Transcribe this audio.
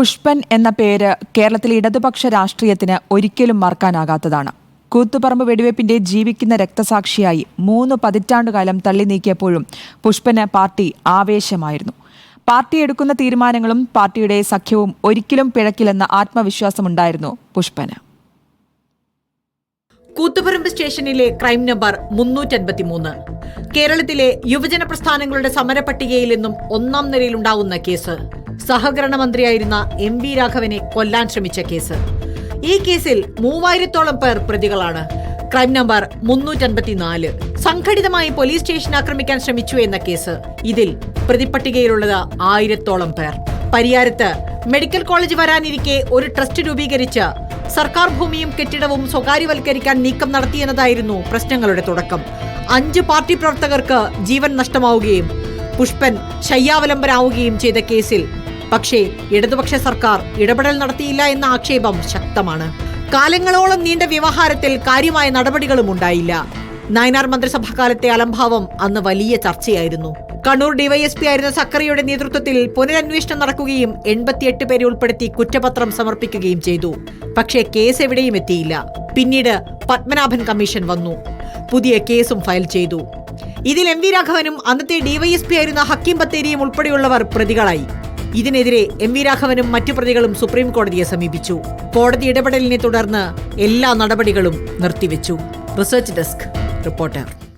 പുഷ്പൻ എന്ന പേര് കേരളത്തിലെ ഇടതുപക്ഷ രാഷ്ട്രീയത്തിന് ഒരിക്കലും മറക്കാനാകാത്തതാണ്. കൂത്തുപറമ്പ് വെടിവയ്പ്പിന്റെ ജീവിക്കുന്ന രക്തസാക്ഷിയായി മൂന്ന് പതിറ്റാണ്ടുകാലം തള്ളി നീക്കിയപ്പോഴും പുഷ്പന് പാർട്ടി ആവേശമായിരുന്നു. പാർട്ടി എടുക്കുന്ന തീരുമാനങ്ങളും പാർട്ടിയുടെ സഖ്യവും ഒരിക്കലും പിഴക്കില്ലെന്ന ആത്മവിശ്വാസമുണ്ടായിരുന്നു പുഷ്പന്. കൂത്തുപറമ്പ് സ്റ്റേഷനിലെ ക്രൈം നമ്പർ മുന്നൂറ്റൻപത്തിമൂന്ന്. കേരളത്തിലെ യുവജന പ്രസ്ഥാനങ്ങളുടെ സമരപട്ടികയിൽ നിന്നും ഒന്നാം നിരയിലുണ്ടാവുന്ന കേസ്. സഹകരണ മന്ത്രിയായിരുന്ന എം വി രാഘവനെ കൊല്ലാൻ ശ്രമിച്ച കേസ്. ഈ കേസിൽ മൂവായിരത്തോളം പേർ പ്രതികളാണ്. ക്രൈം നമ്പർ മുന്നൂറ്റൻപത്തിനാല്. സംഘടിതമായി പോലീസ് സ്റ്റേഷൻ ആക്രമിക്കാൻ ശ്രമിച്ചു എന്ന കേസ്. ഇതിൽ പ്രതിപട്ടികയിലുള്ളത് ആയിരത്തോളം പേർ. പരിയാരത്ത് മെഡിക്കൽ കോളേജ് വരാനിരിക്കെ ഒരു ട്രസ്റ്റ് രൂപീകരിച്ച് സർക്കാർ ഭൂമിയും കെട്ടിടവും സ്വകാര്യവൽക്കരിക്കാൻ നീക്കം നടത്തിയെന്നതായിരുന്നു പ്രശ്നങ്ങളുടെ തുടക്കം. അഞ്ച് പാർട്ടി പ്രവർത്തകർക്ക് ജീവൻ നഷ്ടമാവുകയും പുഷ്പൻ ശയ്യാവലംബനാവുകയും ചെയ്ത കേസിൽ പക്ഷേ ഇടതുപക്ഷ സർക്കാർ ഇടപെടൽ നടത്തിയില്ല എന്ന ആക്ഷേപം ശക്തമാണ്. കാലങ്ങളോളം നീണ്ട വ്യവഹാരത്തിൽ കാര്യമായ നടപടികളും ഉണ്ടായില്ല. നയനാർ മന്ത്രിസഭാ കാലത്തെ അലംഭാവം അന്ന് വലിയ ചർച്ചയായിരുന്നു. കണ്ണൂർ ഡിവൈഎസ്പി ആയിരുന്ന സക്കറിയുടെ നേതൃത്വത്തിൽ പുനരന്വേഷണം നടക്കുകയും എൺപത്തിയെട്ട് പേരെ ഉൾപ്പെടുത്തി കുറ്റപത്രം സമർപ്പിക്കുകയും ചെയ്തു. പക്ഷേ കേസ് എവിടെയും എത്തിയില്ല. പിന്നീട് പത്മനാഭൻ കമ്മീഷൻ വന്നു. പുതിയ കേസും ഫയൽ ചെയ്തു. ഇതിൽ എം വി രാഘവനും അന്നത്തെ ഡിവൈഎസ്പി ആയിരുന്ന ഹക്കീം ബത്തേരിയും ഉൾപ്പെടെയുള്ളവർ പ്രതികളായി. ഇതിനെതിരെ എം വി രാഘവനും മറ്റു പ്രതികളും സുപ്രീം കോടതിയെ സമീപിച്ചു. കോടതി ഇടപെടലിനെ തുടർന്ന് എല്ലാ നടപടികളും നിർത്തിവെച്ചു. Research desk reporter.